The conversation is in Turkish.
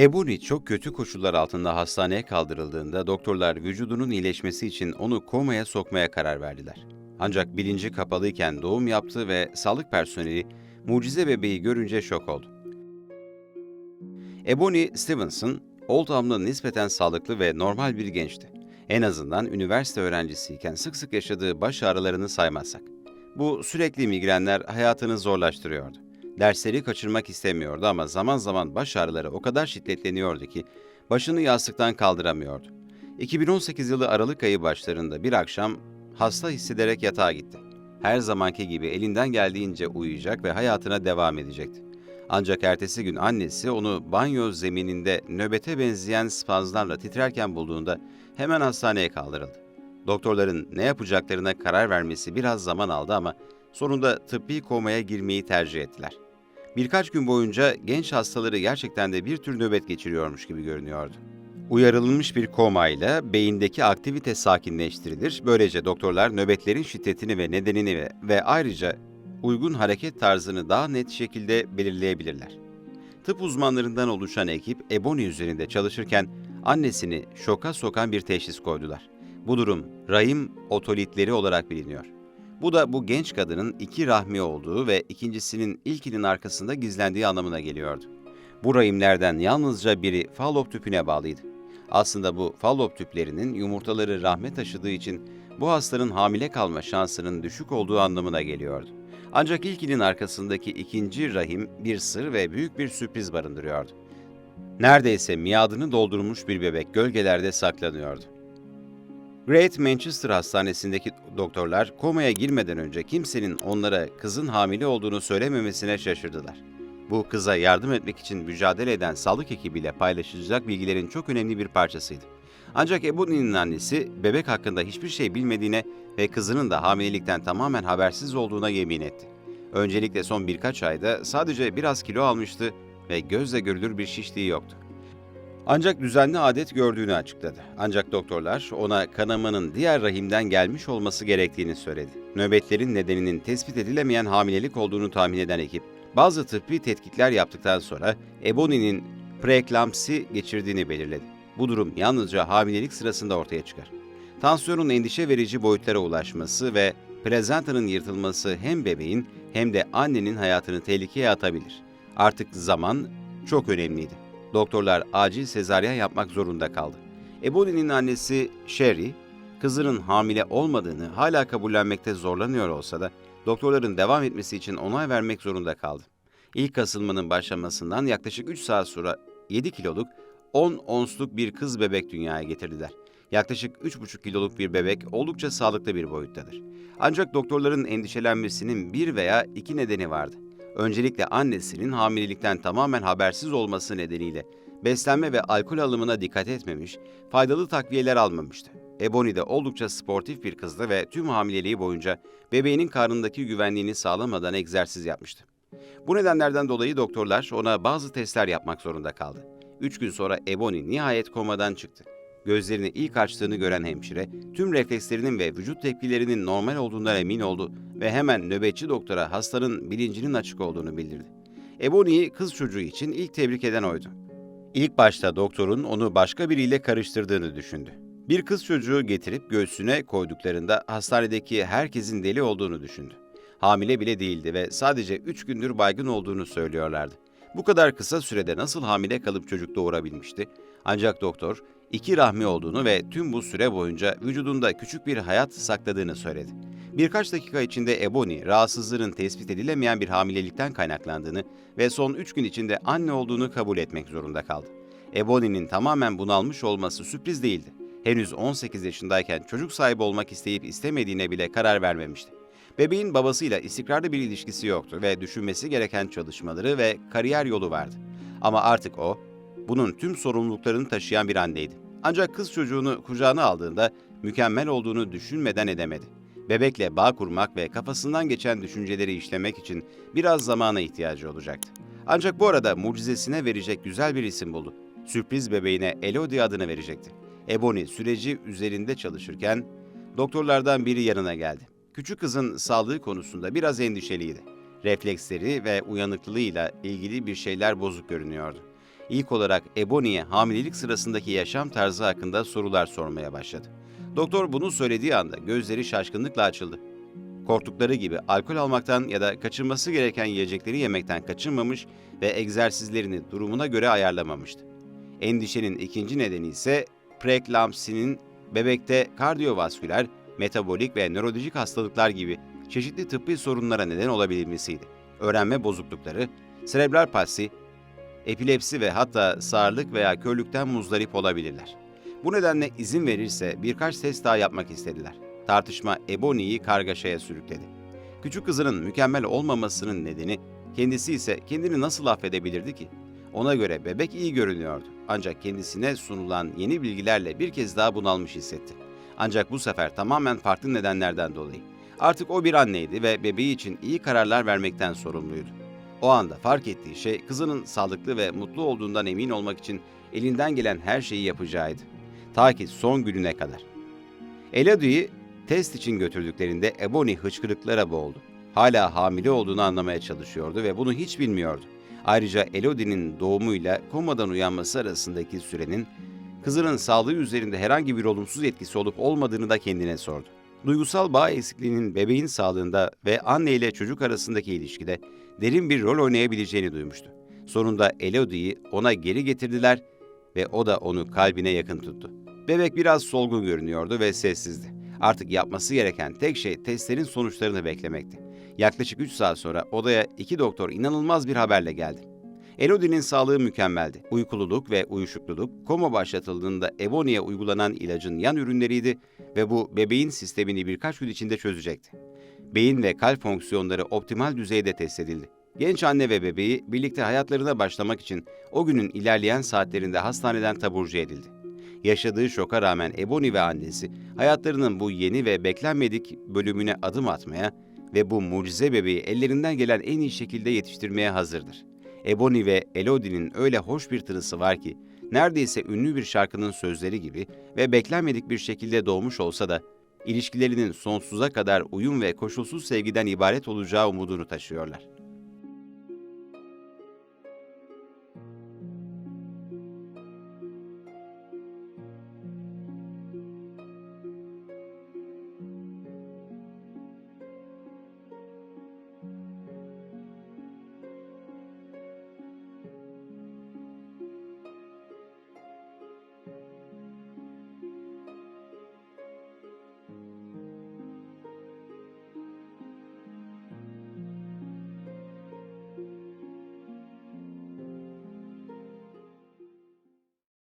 Ebony çok kötü koşullar altında hastaneye kaldırıldığında doktorlar vücudunun iyileşmesi için onu komaya sokmaya karar verdiler. Ancak bilinci kapalıyken doğum yaptı ve sağlık personeli mucize bebeği görünce şok oldu. Ebony Stevenson, Oldham'da nispeten sağlıklı ve normal bir gençti. En azından üniversite öğrencisiyken sık sık yaşadığı baş ağrılarını saymazsak. Bu sürekli migrenler hayatını zorlaştırıyordu. Dersleri kaçırmak istemiyordu ama zaman zaman baş ağrıları o kadar şiddetleniyordu ki başını yastıktan kaldıramıyordu. 2018 yılı Aralık ayı başlarında bir akşam hasta hissederek yatağa gitti. Her zamanki gibi elinden geldiğince uyuyacak ve hayatına devam edecekti. Ancak ertesi gün annesi onu banyo zemininde nöbete benzeyen spazmlarla titrerken bulduğunda hemen hastaneye kaldırıldı. Doktorların ne yapacaklarına karar vermesi biraz zaman aldı ama sonunda tıbbi komaya girmeyi tercih ettiler. Birkaç gün boyunca genç hastaları gerçekten de bir tür nöbet geçiriyormuş gibi görünüyordu. Uyarılmış bir komayla beyindeki aktivite sakinleştirilir. Böylece doktorlar nöbetlerin şiddetini ve nedenini ve, ve ayrıca uygun hareket tarzını daha net şekilde belirleyebilirler. Tıp uzmanlarından oluşan ekip Ebony üzerinde çalışırken annesini şoka sokan bir teşhis koydular. Bu durum rahim otolitleri olarak biliniyor. Bu da bu genç kadının iki rahmi olduğu ve ikincisinin ilkinin arkasında gizlendiği anlamına geliyordu. Bu rahimlerden yalnızca biri fallop tüpüne bağlıydı. Aslında bu fallop tüplerinin yumurtaları rahme taşıdığı için bu hastanın hamile kalma şansının düşük olduğu anlamına geliyordu. Ancak ilkinin arkasındaki ikinci rahim bir sır ve büyük bir sürpriz barındırıyordu. Neredeyse miadını doldurmuş bir bebek gölgelerde saklanıyordu. Great Manchester Hastanesi'ndeki doktorlar komaya girmeden önce kimsenin onlara kızın hamile olduğunu söylememesine şaşırdılar. Bu kıza yardım etmek için mücadele eden sağlık ekibiyle paylaşılacak bilgilerin çok önemli bir parçasıydı. Ancak Ebony'nin annesi bebek hakkında hiçbir şey bilmediğine ve kızının da hamilelikten tamamen habersiz olduğuna yemin etti. Öncelikle son birkaç ayda sadece biraz kilo almıştı ve gözle görülür bir şişliği yoktu. Ancak düzenli adet gördüğünü açıkladı. Ancak doktorlar ona kanamanın diğer rahimden gelmiş olması gerektiğini söyledi. Nöbetlerin nedeninin tespit edilemeyen hamilelik olduğunu tahmin eden ekip, bazı tıbbi tetkikler yaptıktan sonra Ebony'nin preeklamsi geçirdiğini belirledi. Bu durum yalnızca hamilelik sırasında ortaya çıkar. Tansiyonun endişe verici boyutlara ulaşması ve plazantanın yırtılması hem bebeğin hem de annenin hayatını tehlikeye atabilir. Artık zaman çok önemliydi. Doktorlar acil sezaryen yapmak zorunda kaldı. Ebony'nin annesi Sherry, kızının hamile olmadığını hala kabullenmekte zorlanıyor olsa da doktorların devam etmesi için onay vermek zorunda kaldı. İlk kasılmanın başlamasından yaklaşık 3 saat sonra 7 kiloluk 10 onsluk bir kız bebek dünyaya getirdiler. Yaklaşık 3,5 kiloluk bir bebek oldukça sağlıklı bir boyuttadır. Ancak doktorların endişelenmesinin bir veya iki nedeni vardı. Öncelikle annesinin hamilelikten tamamen habersiz olması nedeniyle beslenme ve alkol alımına dikkat etmemiş, faydalı takviyeler almamıştı. Ebony de oldukça sportif bir kızdı ve tüm hamileliği boyunca bebeğinin karnındaki güvenliğini sağlamadan egzersiz yapmıştı. Bu nedenlerden dolayı doktorlar ona bazı testler yapmak zorunda kaldı. Üç gün sonra Ebony nihayet komadan çıktı. Gözlerini ilk açtığını gören hemşire, tüm reflekslerinin ve vücut tepkilerinin normal olduğundan emin oldu ve hemen nöbetçi doktora hastanın bilincinin açık olduğunu bildirdi. Ebony'yi kız çocuğu için ilk tebrik eden oydu. İlk başta doktorun onu başka biriyle karıştırdığını düşündü. Bir kız çocuğu getirip göğsüne koyduklarında hastanedeki herkesin deli olduğunu düşündü. Hamile bile değildi ve sadece 3 gündür baygın olduğunu söylüyorlardı. Bu kadar kısa sürede nasıl hamile kalıp çocuk doğurabilmişti? Ancak doktor iki rahmi olduğunu ve tüm bu süre boyunca vücudunda küçük bir hayat sakladığını söyledi. Birkaç dakika içinde Ebony, rahatsızlığının tespit edilemeyen bir hamilelikten kaynaklandığını ve son 3 gün içinde anne olduğunu kabul etmek zorunda kaldı. Ebony'nin tamamen bunalmış olması sürpriz değildi. Henüz 18 yaşındayken çocuk sahibi olmak isteyip istemediğine bile karar vermemişti. Bebeğin babasıyla istikrarlı bir ilişkisi yoktu ve düşünmesi gereken çalışmaları ve kariyer yolu vardı. Ama artık o, bunun tüm sorumluluklarını taşıyan bir anneydi. Ancak kız çocuğunu kucağına aldığında mükemmel olduğunu düşünmeden edemedi. Bebekle bağ kurmak ve kafasından geçen düşünceleri işlemek için biraz zamana ihtiyacı olacaktı. Ancak bu arada mucizesine verecek güzel bir isim buldu. Sürpriz bebeğine Elodie adını verecekti. Ebony süreci üzerinde çalışırken doktorlardan biri yanına geldi. Küçük kızın sağlığı konusunda biraz endişeliydi. Refleksleri ve uyanıklılığıyla ilgili bir şeyler bozuk görünüyordu. İlk olarak Ebony'ye hamilelik sırasındaki yaşam tarzı hakkında sorular sormaya başladı. Doktor bunu söylediği anda gözleri şaşkınlıkla açıldı. Korktukları gibi alkol almaktan ya da kaçırması gereken yiyecekleri yemekten kaçınmamış ve egzersizlerini durumuna göre ayarlamamıştı. Endişenin ikinci nedeni ise preeklampsinin bebekte kardiyovasküler, metabolik ve nörolojik hastalıklar gibi çeşitli tıbbi sorunlara neden olabilmesiydi. Öğrenme bozuklukları, serebral palsi, epilepsi ve hatta sağırlık veya körlükten muzdarip olabilirler. Bu nedenle izin verirse birkaç test daha yapmak istediler. Tartışma Ebony'yi kargaşaya sürükledi. Küçük kızının mükemmel olmamasının nedeni kendisi ise kendini nasıl affedebilirdi ki? Ona göre bebek iyi görünüyordu. Ancak kendisine sunulan yeni bilgilerle bir kez daha bunalmış hissetti. Ancak bu sefer tamamen farklı nedenlerden dolayı. Artık o bir anneydi ve bebeği için iyi kararlar vermekten sorumluydu. O anda fark ettiği şey kızının sağlıklı ve mutlu olduğundan emin olmak için elinden gelen her şeyi yapacağıydı. Ta ki son gününe kadar. Elodie'yi test için götürdüklerinde Ebony hıçkırıklara boğuldu. Hala hamile olduğunu anlamaya çalışıyordu ve bunu hiç bilmiyordu. Ayrıca Elodie'nin doğumuyla komadan uyanması arasındaki sürenin kızının sağlığı üzerinde herhangi bir olumsuz etkisi olup olmadığını da kendine sordu. Duygusal bağ eksikliğinin bebeğin sağlığında ve anne ile çocuk arasındaki ilişkide derin bir rol oynayabileceğini duymuştu. Sonunda Elodie'yi ona geri getirdiler ve o da onu kalbine yakın tuttu. Bebek biraz solgun görünüyordu ve sessizdi. Artık yapması gereken tek şey testlerin sonuçlarını beklemekti. Yaklaşık 3 saat sonra odaya iki doktor inanılmaz bir haberle geldi. Elodie'nin sağlığı mükemmeldi. Uykululuk ve uyuşukluluk koma başlatıldığında Ebony'e uygulanan ilacın yan ürünleriydi ve bu bebeğin sistemini birkaç gün içinde çözecekti. Beyin ve kalp fonksiyonları optimal düzeyde test edildi. Genç anne ve bebeği birlikte hayatlarına başlamak için o günün ilerleyen saatlerinde hastaneden taburcu edildi. Yaşadığı şoka rağmen Ebony ve annesi hayatlarının bu yeni ve beklenmedik bölümüne adım atmaya ve bu mucize bebeği ellerinden gelen en iyi şekilde yetiştirmeye hazırdır. Ebony ve Elodie'nin öyle hoş bir tınısı var ki, neredeyse ünlü bir şarkının sözleri gibi ve beklenmedik bir şekilde doğmuş olsa da, ilişkilerinin sonsuza kadar uyum ve koşulsuz sevgiden ibaret olacağı umudunu taşıyorlar.